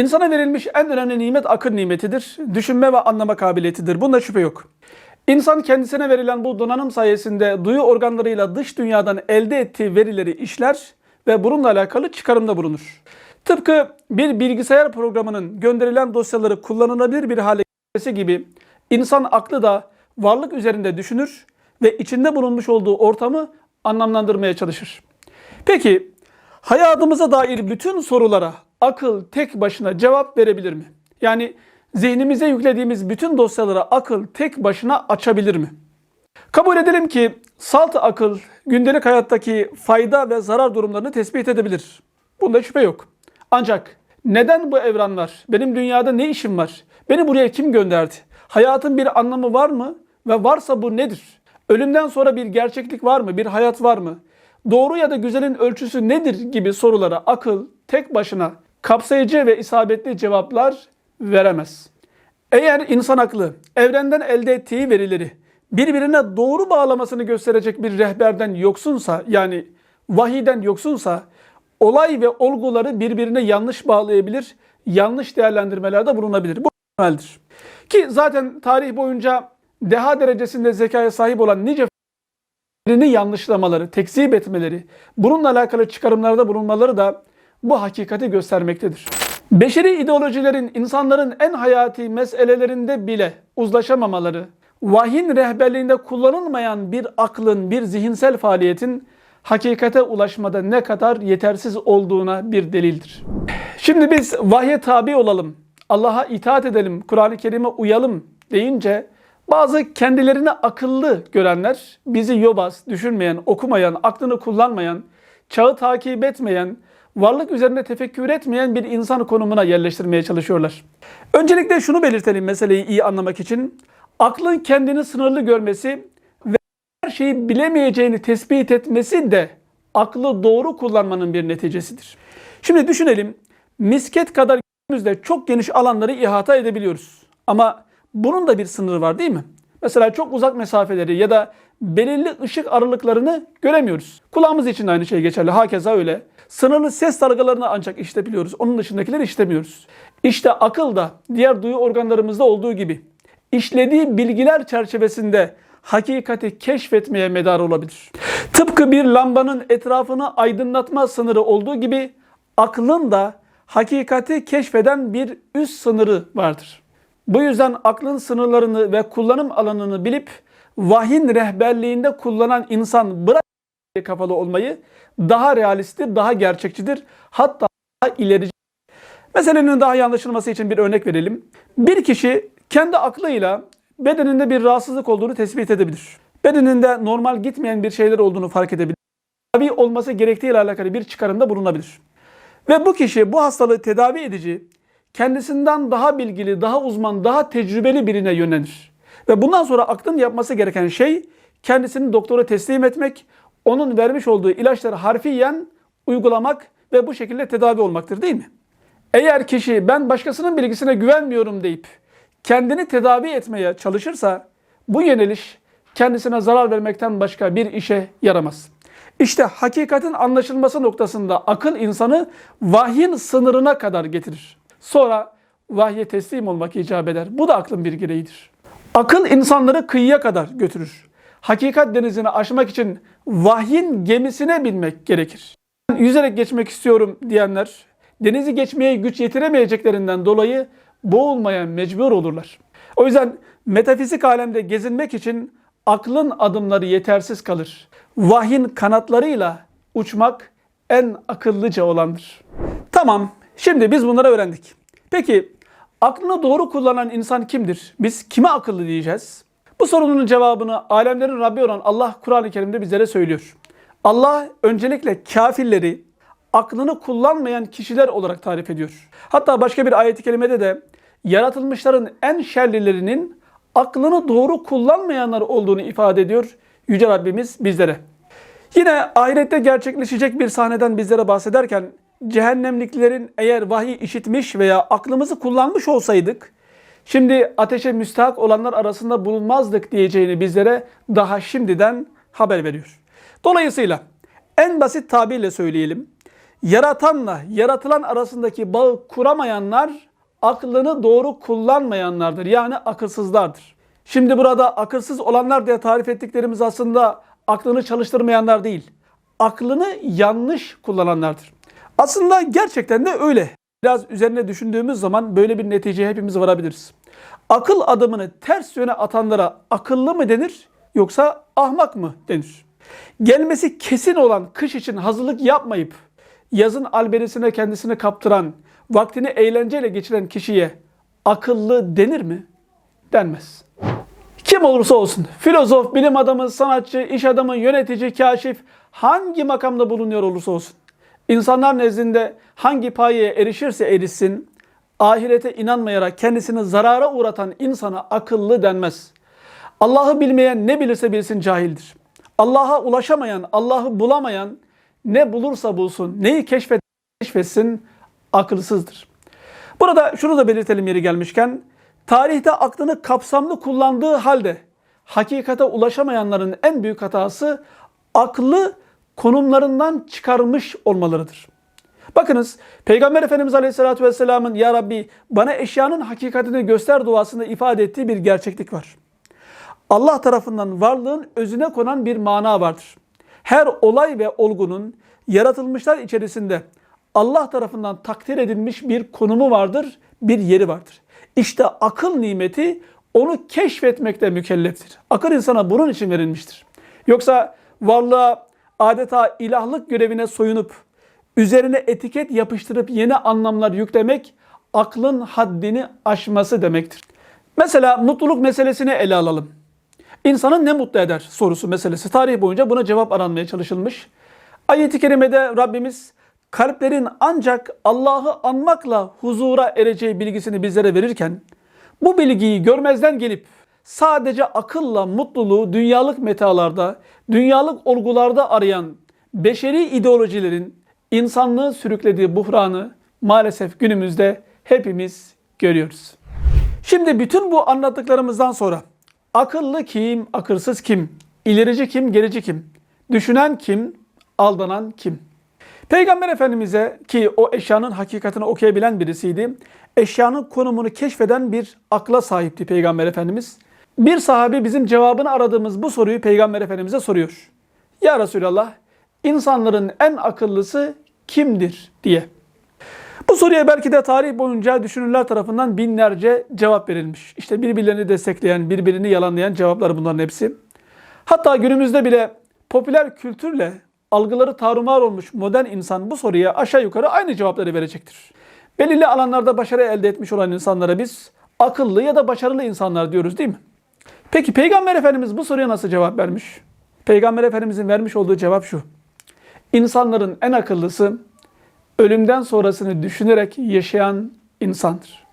İnsana verilmiş en önemli nimet akıl nimetidir. Düşünme ve anlama kabiliyetidir. Bunda şüphe yok. İnsan kendisine verilen bu donanım sayesinde duyu organlarıyla dış dünyadan elde ettiği verileri işler ve bununla alakalı çıkarımda bulunur. Tıpkı bir bilgisayar programının gönderilen dosyaları kullanılabilir bir hale getirmesi gibi insan aklı da varlık üzerinde düşünür ve içinde bulunmuş olduğu ortamı anlamlandırmaya çalışır. Peki hayatımıza dair bütün sorulara akıl tek başına cevap verebilir mi? Yani zihnimize yüklediğimiz bütün dosyalara akıl tek başına açabilir mi? Kabul edelim ki salt akıl gündelik hayattaki fayda ve zarar durumlarını tespit edebilir. Bunda şüphe yok. Ancak neden bu evren var? Benim dünyada ne işim var? Beni buraya kim gönderdi? Hayatın bir anlamı var mı? Ve varsa bu nedir? Ölümden sonra bir gerçeklik var mı? Bir hayat var mı? Doğru ya da güzelin ölçüsü nedir gibi sorulara akıl tek başına kapsayıcı ve isabetli cevaplar veremez. Eğer insan aklı evrenden elde ettiği verileri birbirine doğru bağlamasını gösterecek bir rehberden yoksunsa yani vahiden yoksunsa olay ve olguları birbirine yanlış bağlayabilir, yanlış değerlendirmelerde bulunabilir. Bu normaldir. Ki zaten tarih boyunca deha derecesinde zekaya sahip olan nice birini yanlışlamaları, tekzip etmeleri, bununla alakalı çıkarımlarda bulunmaları da bu hakikati göstermektedir. Beşeri ideolojilerin insanların en hayati meselelerinde bile uzlaşamamaları, vahyin rehberliğinde kullanılmayan bir aklın, bir zihinsel faaliyetin hakikate ulaşmada ne kadar yetersiz olduğuna bir delildir. Şimdi biz vahye tabi olalım, Allah'a itaat edelim, Kur'an-ı Kerim'e uyalım deyince bazı kendilerini akıllı görenler, bizi yobaz, düşünmeyen, okumayan, aklını kullanmayan, çağı takip etmeyen, varlık üzerinde tefekkür etmeyen bir insan konumuna yerleştirmeye çalışıyorlar. Öncelikle şunu belirtelim meseleyi iyi anlamak için. Aklın kendini sınırlı görmesi ve her şeyi bilemeyeceğini tespit etmesi de aklı doğru kullanmanın bir neticesidir. Şimdi düşünelim, misket kadar gözümüzle çok geniş alanları ihata edebiliyoruz. Ama bunun da bir sınırı var değil mi? Mesela çok uzak mesafeleri ya da belirli ışık aralıklarını göremiyoruz. Kulağımız için de aynı şey geçerli. Hakeza öyle. Sınırlı ses dalgalarını ancak işitebiliyoruz. Onun dışındakileri işitemiyoruz. İşte akıl da diğer duyu organlarımızda olduğu gibi işlediği bilgiler çerçevesinde hakikati keşfetmeye medar olabilir. Tıpkı bir lambanın etrafını aydınlatma sınırı olduğu gibi aklın da hakikati keşfeden bir üst sınırı vardır. Bu yüzden aklın sınırlarını ve kullanım alanını bilip vahyin rehberliğinde kullanan insan bırak kafalı olmayı daha realisttir, daha gerçekçidir, hatta daha ilerici. Meselenin daha iyi anlaşılması için bir örnek verelim. Bir kişi kendi aklıyla bedeninde bir rahatsızlık olduğunu tespit edebilir. Bedeninde normal gitmeyen bir şeyler olduğunu fark edebilir. Tabi olması gerektiği ile alakalı bir çıkarımda bulunabilir. Ve bu kişi bu hastalığı tedavi edici, kendisinden daha bilgili, daha uzman, daha tecrübeli birine yönelir. Ve bundan sonra aklın yapması gereken şey kendisini doktora teslim etmek, onun vermiş olduğu ilaçları harfiyen uygulamak ve bu şekilde tedavi olmaktır değil mi? Eğer kişi ben başkasının bilgisine güvenmiyorum deyip kendini tedavi etmeye çalışırsa bu yeniliş kendisine zarar vermekten başka bir işe yaramaz. İşte hakikatin anlaşılması noktasında akıl insanı vahyin sınırına kadar getirir. Sonra vahye teslim olmak icap eder. Bu da aklın bir gereğidir. Akıl insanları kıyıya kadar götürür. Hakikat denizini aşmak için vahyin gemisine binmek gerekir. Yüzerek geçmek istiyorum diyenler denizi geçmeye güç yetiremeyeceklerinden dolayı boğulmaya mecbur olurlar. O yüzden metafizik alemde gezinmek için aklın adımları yetersiz kalır. Vahyin kanatlarıyla uçmak en akıllıca olandır. Tamam, şimdi biz bunları öğrendik. Peki aklını doğru kullanan insan kimdir? Biz kime akıllı diyeceğiz? Bu sorunun cevabını alemlerin Rabbi olan Allah Kur'an-ı Kerim'de bizlere söylüyor. Allah öncelikle kafirleri aklını kullanmayan kişiler olarak tarif ediyor. Hatta başka bir ayet-i kerimede de yaratılmışların en şerlilerinin aklını doğru kullanmayanlar olduğunu ifade ediyor Yüce Rabbimiz bizlere. Yine ahirette gerçekleşecek bir sahneden bizlere bahsederken cehennemliklerin eğer vahiy işitmiş veya aklımızı kullanmış olsaydık şimdi ateşe müstahak olanlar arasında bulunmazdık diyeceğini bizlere daha şimdiden haber veriyor. Dolayısıyla en basit tabirle söyleyelim. Yaratanla yaratılan arasındaki bağı kuramayanlar aklını doğru kullanmayanlardır. Yani akılsızlardır. Şimdi burada akılsız olanlar diye tarif ettiklerimiz aslında aklını çalıştırmayanlar değil. Aklını yanlış kullananlardır. Aslında gerçekten de öyle. Biraz üzerine düşündüğümüz zaman böyle bir neticeye hepimiz varabiliriz. Akıl adımını ters yöne atanlara akıllı mı denir yoksa ahmak mı denir? Gelmesi kesin olan kış için hazırlık yapmayıp yazın alberisine kendisini kaptıran, vaktini eğlenceyle geçiren kişiye akıllı denir mi? Denmez. Kim olursa olsun, filozof, bilim adamı, sanatçı, iş adamı, yönetici, kaşif, hangi makamda bulunuyor olursa olsun, insanlar nezdinde hangi payeye erişirse erişsin, ahirete inanmayarak kendisini zarara uğratan insana akıllı denmez. Allah'ı bilmeyen ne bilirse bilsin cahildir. Allah'a ulaşamayan, Allah'ı bulamayan ne bulursa bulsun, neyi keşfet, keşfetsin akılsızdır. Burada şunu da belirtelim yeri gelmişken, tarihte aklını kapsamlı kullandığı halde hakikate ulaşamayanların en büyük hatası aklı konumlarından çıkarmış olmalarıdır. Bakınız Peygamber Efendimiz Aleyhisselatü Vesselam'ın Ya Rabbi bana eşyanın hakikatini göster duasında ifade ettiği bir gerçeklik var. Allah tarafından varlığın özüne konan bir mana vardır. Her olay ve olgunun yaratılmışlar içerisinde Allah tarafından takdir edilmiş bir konumu vardır, bir yeri vardır. İşte akıl nimeti onu keşfetmekte mükelleftir. Akıl insana bunun için verilmiştir. Yoksa varlığa adeta ilahlık görevine soyunup üzerine etiket yapıştırıp yeni anlamlar yüklemek aklın haddini aşması demektir. Mesela mutluluk meselesini ele alalım. İnsanı ne mutlu eder sorusu meselesi. Tarih boyunca buna cevap aranmaya çalışılmış. Ayet-i kerimede Rabbimiz kalplerin ancak Allah'ı anmakla huzura ereceği bilgisini bizlere verirken bu bilgiyi görmezden gelip sadece akılla mutluluğu dünyalık metalarda, dünyalık olgularda arayan beşeri ideolojilerin insanlığı sürüklediği buhranı maalesef günümüzde hepimiz görüyoruz. Şimdi bütün bu anlattıklarımızdan sonra akıllı kim, akılsız kim, ilerici kim, gerici kim, düşünen kim, aldanan kim? Peygamber Efendimiz'e ki o eşyanın hakikatini okuyabilen birisiydi. Eşyanın konumunu keşfeden bir akla sahipti Peygamber Efendimiz. Bir sahabi bizim cevabını aradığımız bu soruyu Peygamber Efendimiz'e soruyor. Ya Resulallah insanların en akıllısı kimdir diye. Bu soruya belki de tarih boyunca düşünürler tarafından binlerce cevap verilmiş. İşte birbirlerini destekleyen, birbirini yalanlayan cevaplar bunların hepsi. Hatta günümüzde bile popüler kültürle algıları tarumar olmuş modern insan bu soruya aşağı yukarı aynı cevapları verecektir. Belirli alanlarda başarı elde etmiş olan insanlara biz akıllı ya da başarılı insanlar diyoruz değil mi? Peki Peygamber Efendimiz bu soruya nasıl cevap vermiş? Peygamber Efendimizin vermiş olduğu cevap şu. İnsanların en akıllısı ölümden sonrasını düşünerek yaşayan insandır.